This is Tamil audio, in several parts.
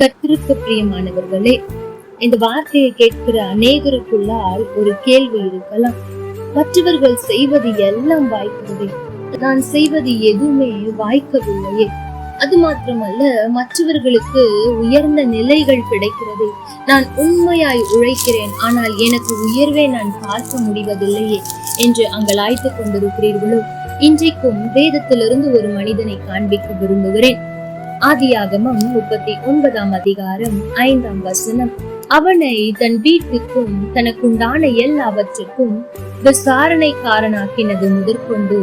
கத்திற்கு பிரியமானவர்களே இந்த வார்த்தையை கேட்கிற அநேகருக்குள்ளால் ஒரு கேள்வி இருக்கலாம். மற்றவர்கள் செய்வது எல்லாம் வாய்க்கிறதே நான் செய்வது எதுவுமே வாய்க்கவில்லையே. அது மாத்திரமல்ல மற்றவர்களுக்கு உயர்ந்த நிலைகள் கிடைக்கிறது. நான் உண்மையாய் உழைக்கிறேன் ஆனால் எனக்கு உயர்வே நான் பார்க்க முடிவதில்லையே என்று அங்கள் அங்கலாய்த்துக் கொண்டிருக்கிறீர்களோ? இன்றைக்கும் வேதத்திலிருந்து ஒரு மனிதனை காண்பிக்க விரும்புகிறேன். ஆதியாகமம் முப்பத்தி ஒன்பதாம் அதிகாரம் ஐந்தாம் வசனம். அவனை தன் வீட்டுக்கும் தனக்குண்டான எல்லாவற்றுக்கும் விசாரணைக்காரனாக்கினது முதற்கொண்டு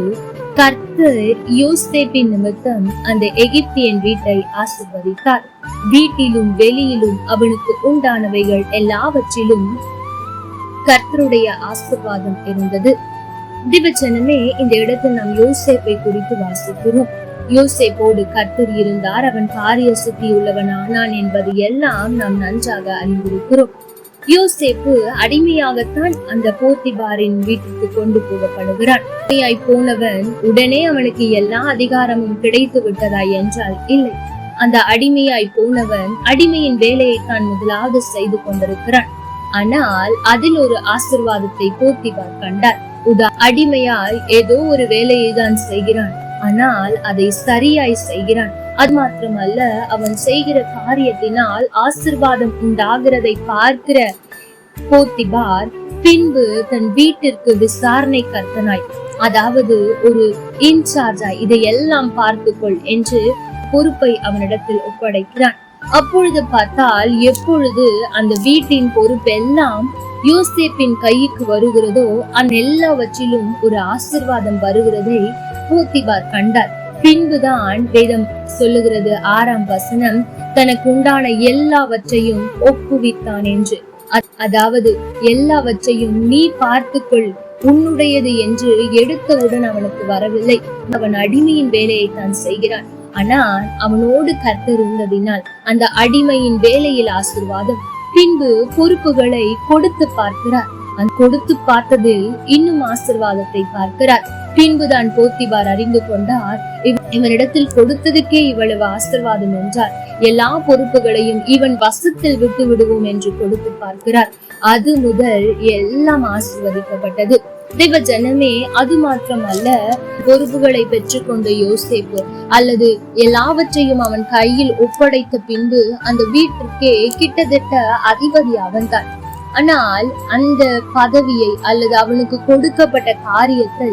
கர்த்தர் யோசேப்பின் நிமித்தம் அந்த எகிப்தியன் வீட்டை ஆசிர்வதித்தார். வீட்டிலும் வெளியிலும் அவனுக்கு உண்டானவைகள் எல்லாவற்றிலும் கர்த்தருடைய ஆசிர்வாதம் இருந்தது. திவச்சனமே இந்த இடத்தில் நாம் யோசேப்பை குறித்து வாசிக்கிறோம். யோசேப்போடு கர்த்தர் இருந்தார். அவன் காரிய சித்தியுள்ளவனானான் என்பது எல்லாம் நாம் நன்றாக அறிந்திருக்கிறோம். யோசேப்பு அடிமையாகத்தான் அந்த போத்திபாரின் வீட்டுக்கு கொண்டு போகப்படுகிறான். அடிமையாய் போனவன் உடனே அவனுக்கு எல்லா அதிகாரமும் கிடைத்து விட்டதா என்றால் இல்லை. அந்த அடிமையாய் போனவன் அடிமையின் வேலையை தான் முதலாவது செய்து கொண்டிருக்கிறான். ஆனால் அதில் ஒரு ஆசிர்வாதத்தை போத்திபார் கண்டார். உதா அடிமையாய் ஏதோ ஒரு வேலையை தான் செய்கிறான். ஆனால் அதை சரியாய் செய்கிறான். அது மாத்திரமல்ல அவன் செய்கிற காரியத்தினால் ஆசிர்வாதம் உண்டாகிறதை பார்க்கிற போத்திபார் பின்பு தன் வீட்டிற்கு விசாரணை கர்த்தனாய். அதாவது ஒரு இன்சார்ஜாய் இதையெல்லாம் பார்த்துக்கொள் என்று பொறுப்பை அவனிடத்தில் ஒப்படைக்கிறான். அப்பொழுது பார்த்தால் எப்பொழுது அந்த வீட்டின் பொறுப்பெல்லாம் யோசேப்பின் கைக்கு வருகிறதோ அந்த எல்லாவற்றிலும் ஒரு ஆசிர்வாதம் வருகிறதை போத்திபார் கண்டார். பின்புதான் வேதம் சொல்லுகிறது ஆறாம் வசனம் தனக்கு உண்டான எல்லாவற்றையும் ஒப்புவித்தான் என்று. அதாவது எல்லாவற்றையும் நீ பார்த்துக்கொள். உன்னுடையது என்று எடுத்தவுடன் அவனுக்கு வரவில்லை. அவன் அடிமையின் வேலையை தான் செய்கிறான். ஆனால் அவனோடு கர்த்தர் இருந்ததினால் அந்த அடிமையின் வேலையில் ஆசிர்வாதம். பின்பு பொறுப்புகளை கொடுத்து பார்க்கிறார். அந்த கொடுத்து பார்த்ததில் இன்னும் ஆசிர்வாதத்தை பார்க்கிறார். பின்புதான் போத்திபார் அறிந்து கொண்டார். இவனிடத்தில் கொடுத்ததுக்கே இவ்வளவு ஆசிர்வாதம் என்றார். எல்லா பொறுப்புகளையும் இவன் வசத்தில் விட்டு விடுவோம் என்று கொடுத்து பார்க்கிறார். அது முதல் எல்லாம் ஆசிர்வதிக்கப்பட்டது. தேவ ஜனமே அது மாத்திரமல்ல பொறுப்புகளை பெற்றுக்கொண்ட யோசேப்பு. அல்லது எல்லாவற்றையும் அவன் கையில் ஒப்படைத்த பின்பு அந்த வீட்டிற்கே கிட்டத்தட்ட அதிபதி அவன்தான். ஆனால் அந்த பதவியை அல்லது அவனுக்கு கொடுக்கப்பட்ட காரியத்தை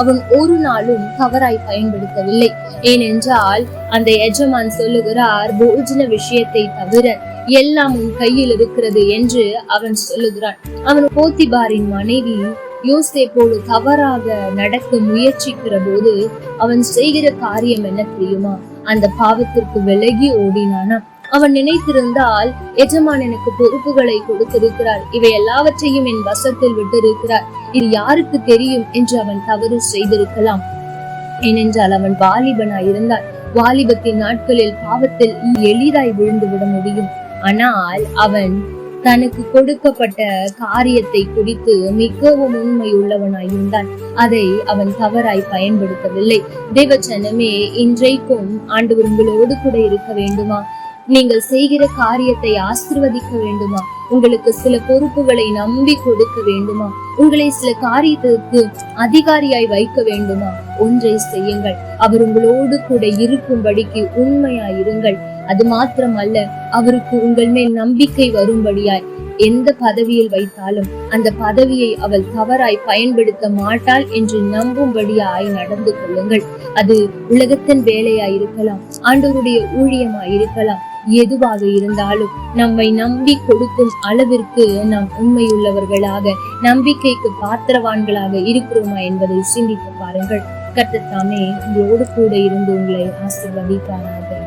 அவன் ஒரு நாளும் தவறாய் பயன்படுத்தவில்லை. ஏனென்றால் அந்த எஜமான் சொல்லுகிறார் போஜன விஷயத்தை தவிர எல்லாம் உன் கையில் இருக்கிறது என்று அவன் சொல்லுகிறான். அவன் போத்திபாரின் மனைவி யோசேப்போடு தவறாக நடக்க முயற்சிக்கிற போது அவன் செய்கிற காரியம் என்ன தெரியுமா? அந்த பாவத்திற்கு விலகி ஓடினானா? அவன் நினைத்திருந்தால் எஜமான் எனக்கு பொறுப்புகளை கொடுத்திருக்கிறார். இவை எல்லாவற்றையும் என் வசத்தில் விட்டிருக்கிறார். இது யாருக்கு தெரியும் என்று அவன் தவறு செய்திருக்கலாம். ஏனென்றால் அவன் வாலிபனாய் இருந்தான் வாலிபத்தின் நாட்களில் பாவத்தில் எளிதாய் விழுந்து விட முடியும். ஆனால் அவன் தனக்கு கொடுக்கப்பட்ட காரியத்தை குறித்து மிகவும் உண்மை உள்ளவனாய் இருந்தான் அதை அவன் தவறாய் பயன்படுத்தவில்லை. தேவச்சனமே இன்றைக்கும் ஆண்டவர் உங்களோடு கூட இருக்க வேண்டுமா? நீங்கள் செய்கிற காரியத்தை ஆசிர்வதிக்க வேண்டுமா? உங்களுக்கு சில பொறுப்புகளை நம்பி கொடுக்க வேண்டுமா? உங்களை சில காரியத்திற்கு அதிகாரியாய் வைக்க வேண்டுமா? ஒன்றை செய்யுங்கள். அவர் உங்களோடு கூட இருக்கும்படிக்கு உண்மையாயிருங்கள். அது அது மாத்திரமல்ல அவருக்கு உங்கள் மேல் நம்பிக்கை வரும்படியாய் எந்த பதவியில் வைத்தாலும் அந்த பதவியை அவள் தவறாய் பயன்படுத்த மாட்டாள் என்று நம்பும்படியாய் நடந்து கொள்ளுங்கள். அது உலகத்தின் வேலையாய் இருக்கலாம் ஆண்டவருடைய ஊழியமாய் இருக்கலாம் எதுவாக இருந்தாலும் நம்மை நம்பி கொடுக்கும் அளவிற்கு நாம் உண்மையுள்ளவர்களாக நம்பிக்கைக்கு பாத்திரவான்களாக இருக்கிறோமா என்பதை சிந்தித்து பாருங்கள். கர்த்தத்தாமே உங்களோடு கூட இருந்து உங்களை ஆசிர்வதிப்பாராக.